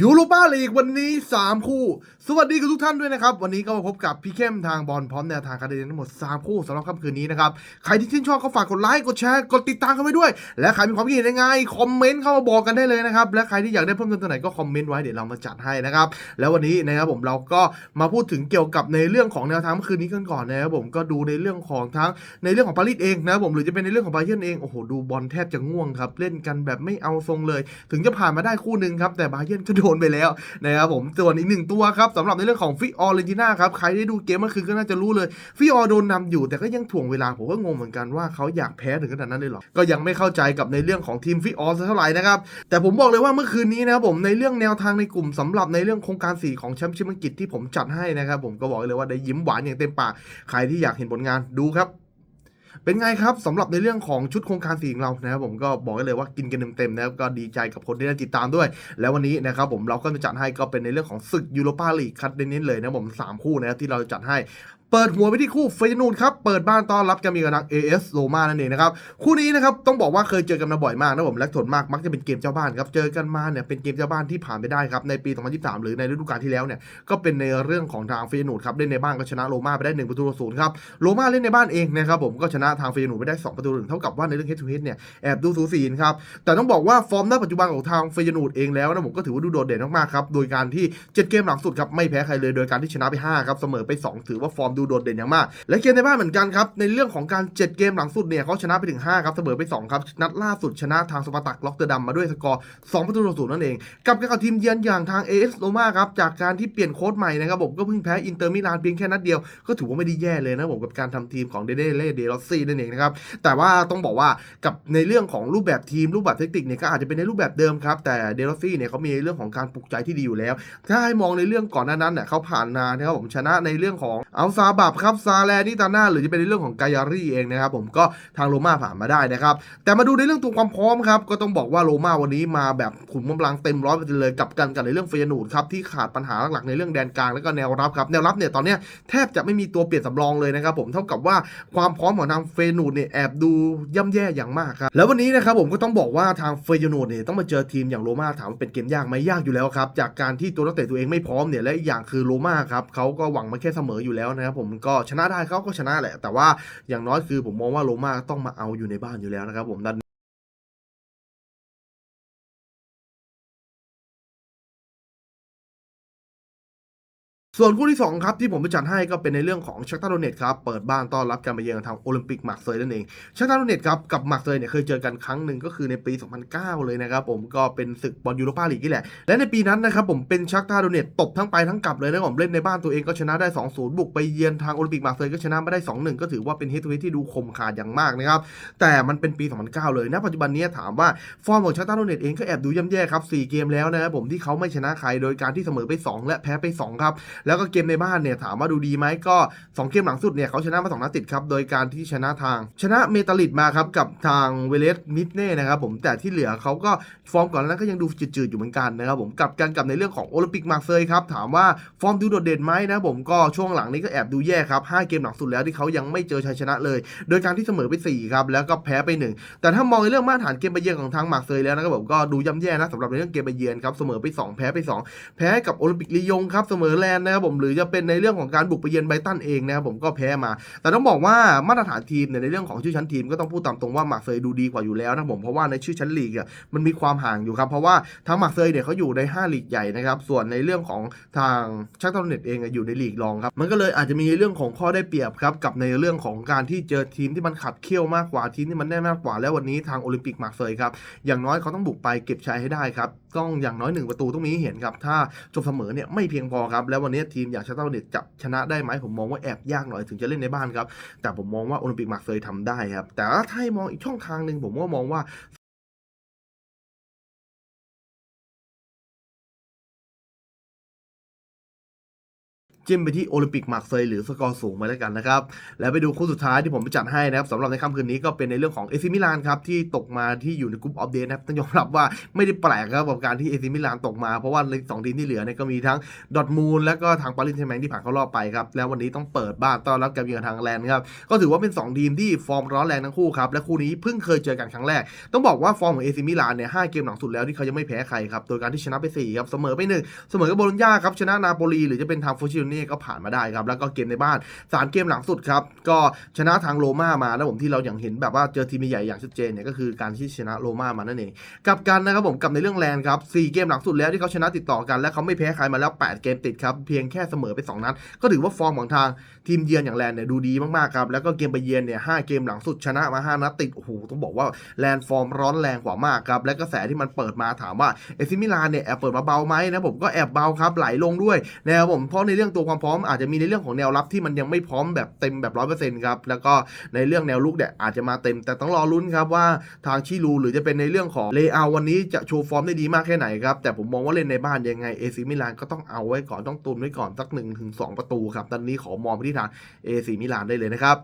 ยูโรปาลีกวันนี้ 3 คู่ สวัสดีกับทุกท่านด้วยนะครับ วันนี้ก็มาพบกับพี่เข้มทางบอลพร้อมแนวทางการเดินทั้งหมด 3 คู่สำหรับค่ำคืนนี้นะครับ ใครที่ชื่นชอบก็ฝากกดไลค์ กดแชร์ กดติดตามกันไว้ด้วย และใครมีความคิดเห็นยังไง คอมเมนต์เข้ามาบอกกันได้เลยนะครับ และใครที่อยากได้เพิ่มเติมตัวไหนก็คอมเมนต์ไว้เดี๋ยวเรามาจัดให้นะครับ แล้ววันนี้นะครับผมเราก็มาพูดถึงเกี่ยวกับในเรื่องของแนวทางเมื่อคืนนี้กันก่อนนะครับผมก็ดูในเรื่องของทั้งในเรื่องของปารีสเองนะครับผมหรือจะเป็นในเรื่องของบาเยิร์นเองโอ้โหดูบอลแทบจะง่วงครับเล่นกันแบบไม่เอาทรงเลย ถึงจะผ่านมาได้คู่หนึ่งครับแต่บาเยิร์นก็โดนไปแล้วนะครับผมส่วนอีกหนึ่งตัวครับสำหรับในเรื่องของฟิออเรนติน่าครับใครได้ดูเกมเมื่อคืนก็น่าจะรู้เลยฟิออโดนนำอยู่แต่ก็ยังถ่วงเวลาผมก็งงเหมือนกันว่าเขาอยากแพ้ถึงขนาดนั้นเลยหรอก็ยังไม่เข้าใจกับในเรื่องของทีมฟิออเท่าไหร่นะครับแต่ผมบอกเลยว่าเมื่อคืนนี้นะครับผมในเรื่องแนวทางในกลุ่มสำหรับในเรื่องโครงการ4ของแชมเปี้ยนชิพอังกฤษที่ผมจัดให้นะครับผมก็บอกเลยว่าได้ยิ้มหวานอย่างเต็มปากใครที่อยากเห็นผลงานดูครับ เป็นไงครับสำหรับในเรื่องของชุดโครงการสีของเรานะครับผมก็บอกได้เลยว่ากินกันเต็มๆนะครับก็ดีใจกับคนที่ได้ติดตามด้วย แล้ววันนี้นะครับผมเราก็จะจัดให้ก็เป็นในเรื่องของศึกยูโรปาลีกคัดเน้นๆเลยนะครับผมสามคู่นะครับที่เราจะจัดให้เปิดหัวไปที่คู่เฟยนูนครับ เปิดบ้านต้อนรับการมีกับนัก AS โรมานั่นเองนะครับ คู่นี้นะครับต้องบอกว่าเคยเจอกันมาบ่อยมากนะผมและส่วนมากมักจะเป็นเกมเจ้าบ้านครับ เจอกันมาเนี่ยเป็นเกมเจ้าบ้านที่ผ่านไปได้ครับ ในปี 2023 หรือในฤดูกาลที่แล้วเนี่ยก็เป็นในเรื่องของทางเฟยนูนครับเล่นในบ้านก็ชนะโรมาไปได้1ประตูต่อศูนย์ครับโรมาเล่นในบ้านเองนะครับผมก็ชนะทางเฟยนูนไปได้ 2 ประตูต่อหนึ่งเท่ากับว่าในเรื่อง head to head เนี่ยแอบดูสูสีนะครับแต่ต้องบอกว่าฟอร์มณปัจจุบันของทางเฟยนูนเองแล้วนะผมก็ถือว่าดูโดดเด่นมากๆครับโดยการที่เจ็ดเกมหลังสุดครับไม่แพ้ใครเลยโดยการที่ชนะไปห้าครับเสมอไปสองถือว่าฟอร์มดูโดดเด่นอย่างมาก และเกมในบ้านเหมือนกันครับในเรื่องของการ 7 เกมหลังสุดเนี่ยเขาชนะไปถึง 5 ครับเสมอไป 2 ครับ นัดล่าสุดชนะทางสปาร์ตักล็อกเตอร์ดัมมาด้วยสกอร์ 2 ประตูต่อศูนย์นั่นเอง กับการกับทีมเยือนอย่างทางเอสโรมาครับจากการที่เปลี่ยนโค้ชใหม่นะครับผมก็เพิ่งแพ้อินเตอร์มิลานเพียงแค่นัดเดียวก็ถือว่าไม่ได้แย่เลยนะผมกับการทำทีมของเดเดเล่เดลอสซี่นั่นเองนะครับแต่ว่าต้องบอกว่ากับในเรื่องของรูปแบบทีมรูปแบบเทคนิคเนี่ยก็อาจจะเป็นในรูปแบบเดิมครับแต่เดลอสซี่เนี่ยเขามีเรื่องของการปลุกใจที่ดีอยู่แล้ว ถ้าให้มองในเรื่องก่อนหน้านั้นเนี่ยเขาผ่านมานะครับผมชนะในเรื่องของอัลซาบับครับซาแลนิตาน่าหรือจะเป็นในเรื่องของกายารี่เองนะครับผมก็ทางโรม่าผ่านมาได้นะครับแต่มาดูในเรื่องตัวความพร้อมครับก็ต้องบอกว่าโรม่าวันนี้มาแบบขุนกำลังเต็มร้อยเปเลยกับกันกับในเรื่องเฟยนูดครับที่ขาดปัญหาหลักๆในเรื่องแดนกลางแล้วก็แนวรับครับแนวรับเนี่ยตอนนี้แทบจะไม่มีตัวเปลี่ยนสำรองเลยนะครับผมเท่ากับว่าความพร้อมของทางเฟยนูดเนี่ยแอบดูย่ำแย่อย่างมากครับแล้ววันนี้นะครับผมก็ต้องบอกว่าทางเฟยนูดเนี่ยต้องมาเจอทีมอย่างโรม่าถามว่าเป็นเกมยากไหมยากอยู่แล้วครับจากการที่ตัวนักเตะตัวเองไม่พร้อมเนี่ยและอีกอย่างคือโรม่าครับเขาก็หวังมาแค่เสมออยู่แล้วนะครับผมก็ชนะได้เขาก็ชนะแหละ แต่ว่าอย่างน้อยคือผมมองว่าโรม่าต้องมาเอาอยู่ในบ้านอยู่แล้วนะครับผมดัน ส่วนคู่ที่ 2 ครับ ที่ผมไปจัดให้ก็เป็นในเรื่องของชักตาโดเนตครับ เปิดบ้านต้อนรับการมาเยือนทางโอลิมปิกมาร์เซย์นั่นเองชักตาโดเนตครับ กับมาร์เซย์เนี่ยเคยเจอกันครั้งหนึ่งก็คือในปี 2009 เลยนะครับผมก็เป็นศึกบอลยูโรปาลีกนี่แหละ และในปีนั้นนะครับผมเป็นชักตาโดเนตตบทั้งไปทั้งกลับเลยนะผมเล่นในบ้านตัวเองก็ชนะได้ 2-0 บุกไปเยือนทางโอลิมปิกมาร์เซย์ก็ชนะมาได้ 2-1 ก็ถือว่าเป็นเฮดทูเฮที่ดูคมขาดอย่างมากนะครับแต่มันเป็นปี 2009 เลยณปัจจุบันนี้ถามว่าฟอร์มของชักตาโดเนตเองก็แอบดูย่ำแย่ครับ4เกมแล้วนะครับผมที่เขาไม่ชนะใครโดยการที่เสมอไป 2 และแพ้ไป2ครับแล้วก็เกมในบ้านเนี่ยถามว่าดูดีไหมก็ 2 เกมหลังสุดเนี่ยเขาชนะมา2นัดติดครับ โดยการที่ชนะทาง ชนะเมตาลิดมาครับกับทางเวเลสนิดเน่นะครับผมแต่ที่เหลือเขาก็ฟอร์มก่อนหนานั้นก็ยังดูจืดๆอยู่เหมือนกันนะครับผมกลับกันกับในเรื่องของโอลิมปิกมาร์เซยครับถามว่าฟอร์มดูโดดเด่นไหมนะผมก็ช่วงหลังนี้ก็แอบดูแย่ครับ5เกมหลังสุดแล้วที่เขายังไม่เจอชัยชนะเลย โดยการที่เสมอไป4ครับแล้วก็แพ้ไป 1 แต่ถ้ามองในเรื่องมาตรฐานเกมไปเยือนของทางมาร์เซยแล้วนะครับผมก็ดูย่ำแย่นะสำหรับในเรื่องเกมไปเยือนครับเสมอไป 2 แพ้ไป 2 แพ้กับโอลิมปิกลียงครับเสมอแลนด์นะครับผมหรือจะเป็นในเรื่องของการบุกไปเยือนไบตันเองนะครับผมก็แพ้มา แต่ต้องบอกว่ามาตรฐานทีมเนี่ยในเรื่องของชื่อชั้นทีมก็ต้องพูดตามตรงว่ามาร์เซยดูดีกว่าอยู่แล้วนะผมเพราะว่าในชื่อชั้นลีกอะมันมีความห่างอยู่ครับเพราะว่าทางมาร์เซยเนี่ยเขาอยู่ใน 5 ลีกใหญ่นะครับส่วนในเรื่องของทางชักตอนเน็ตเองอยู่ในลีกรองครับมันก็เลยอาจจะมีเรื่องของข้อได้เปรียบครับกับในเรื่องของการที่เจอทีมที่มันขัดเคี่ยวมากกว่าทีมที่มันแน่นมากกว่าแล้ววันนี้ทางโอลิมปิกมาร์เซยครับอย่างน้อยเขาต้องบุกไปเก็บชัยให้ได้ครับต้องอย่างน้อยหนึ่งประตูต้องมีเห็นครับถ้าจบเสมอเนี่ยไม่เพียงพอครับแล้ววันนี้ทีมอย่างชาเตอนเนี่ยจะชนะได้ไหมผมมองว่าแอบยากหน่อยถึงจะเล่นในบ้านครับแต่ผมมองว่าโอลิมปิกมาร์เซยทำได้ครับแต่ถ้าให้มองอีกช่องทางหนึ่งผมก็มองว่า จิ้มไปที่โอลิมปิกมาร์กเซยหรือสกอร์สูงมาแล้วกันนะครับ แล้วไปดูคู่สุดท้ายที่ผมไปจัดให้นะครับสำหรับในค่ำคืนนี้ก็เป็นในเรื่องของเอซิมิลานครับที่ตกมาที่อยู่ในกลุ่มออฟเดนนะครับต้องยอมรับว่าไม่ได้แปลกครับกับการที่เอซิมิลานตกมาเพราะว่าในสองทีมที่เหลือเนี่ยก็มีทั้งดอทมูลและก็ทางปารีสแซงต์แมงที่ผ่านเข้ารอบไปครับแล้ววันนี้ต้องเปิดบ้านต้อนรับการเยือนทางแลนด์ครับก็ถือว่าเป็นสองทีมที่ฟอร์มร้อนแรงทั้งคู่ครับและคู่นี้เพิ่งเคยเจอกันครั้งแรก ต้องบอกว่าฟอร์มของเอซิมิลานเนี่ยห้าเกมหลังสุดแล้วที่เขายังไม่แพ้ใครครับโดยการที่ชนะไปสี่ครับเสมอไปหนึ่งเสมอกับโบลญญาครับชนะนาโปลีหรือจะเป็นทางโฟชิโนน่ก็ผ่านมาได้ครับ แล้วก็เกมในบ้านสามเกมหลังสุดครับ ก็ชนะทางโรม่ามานะผมที่เราอย่างเห็นแบบว่าเจอทีมใหญ่อย่างชัดเจนเนี่ยก็คือการที่ชนะโรม่ามานั่นเองกลับกันนะครับผมกับในเรื่องแลนด์ครับสี่เกมหลังสุดแล้วที่เขาชนะติดต่อกันและเขาไม่แพ้ใครมาแล้วแปดเกมติดครับเพียงแค่เสมอไปสองนัดก็ถือว่าฟอร์มของทางทีมเยือนอย่างแลนด์เนี่ยดูดีมากๆครับแล้วก็เกมไปเยือนเนี่ยห้าเกมหลังสุดชนะมาห้านัดติดโอ้โหต้องบอกว่าแลนด์ฟอร์มร้อนแรงกว่ามากครับและกระแสที่มันเปิดมาถามว่าเอซิมิลานเนี่ยแอบเปิดมาเบาไหมนะผมก็แอบเบาครับไหลลงด้วยนะครับผมเพราะในเรื่องตัวความพร้อมอาจจะมีในเรื่องของแนวรับที่มันยังไม่พร้อมแบบเต็มแบบร้อยเปอร์เซ็นต์ครับแล้วก็ในเรื่องแนวลุกเนี่ยอาจจะมาเต็ม แต่ต้องรอลุ้นครับว่าทางชิลูหรือจะเป็นในเรื่องของเลอาวันนี้จะโชว์ฟอร์มได้ดีมากแค่ไหนครับแต่ผมมองว่าเล่นในบ้านยังไงเอซิมิลานก็ต้องเอาไว้ก่อนต้องตุนไว้ก่อนสักหนึ่งถึงสองประตูครับตอนนี้ขอมองไปที่ทางเอซิมิลานได้เลยนะครับ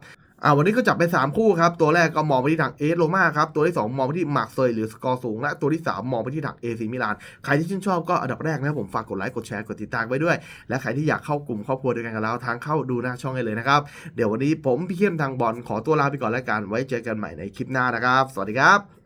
อ่าวันนี้ก็จับไป 3 คู่ครับ ตัวแรกก็มองไปที่ทางเอสโรมาครับ ตัวที่ 2 มองไปที่มาร์เซยหรือสกอร์สูง และตัวที่ 3 มองไปที่ทางเอซิมิลาน ใครที่ชื่นชอบก็อันดับแรกนะผมฝากกดไลค์กดแชร์กดติดตามไว้ด้วย และใครที่อยากเข้ากลุ่มครอบครัวเดียวกันกับเราทางเข้าดูหน้าช่องให้เลยนะครับ เดี๋ยววันนี้ผมพี่เข้มทางบอลขอตัวลาไปก่อนแล้วกันไว้เจอกันใหม่ในคลิปหน้านะครับ สวัสดีครับ